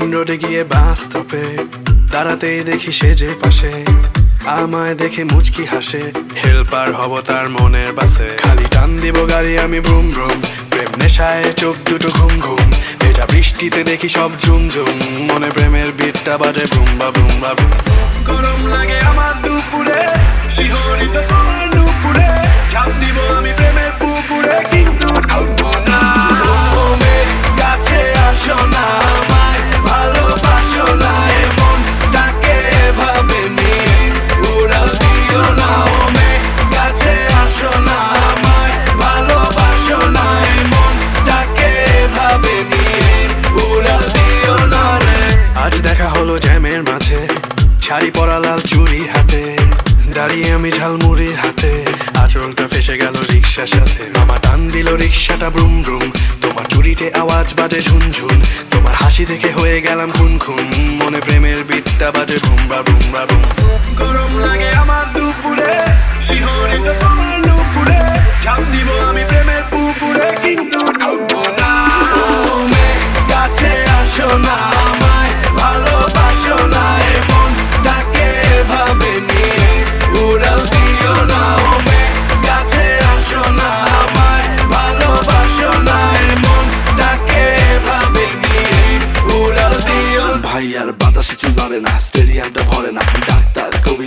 রোডে গিয়ে বাস থপে দাঁড়াতেই দেখি সে যে পাশে। আমায় দেখে মুচকি হাসে। হেল্পার হব তার মনের বাসে। খালি টান দিব গাড়ি আমি ব্রুম ব্রুম প্রেম নেশায় চোখ দুটো ঘুম ঘুম। এটা বৃষ্টিতে দেখি সব ঝুম ঝুম মনে প্রেমের বিটটা বাজে বুম বা বুম বা বুম গরম মাঝে। শাড়ি পরা লাল চুরি হাতে। দাঁড়িয়ে আমি ঝালমুড়ির হাতে। আচরণটা ফেসে গেল রিক্সার সাথে। মামা টান দিল রিক্সাটা ব্রুম ব্রুম। তোমার চুরিতে আওয়াজ বাজে ঝুনঝুন। তোমার হাসি দেখে হয়ে গেলাম খুন খুন মনে প্রেমের বিটটা বাজে ভুমবা ভুমবা ভুম। গরম লাগে আমার ভাই আর বাতাসে চুল বাড়ে না স্টেডিয়ামটা ভরে না। ডাক্তার কবিরাজ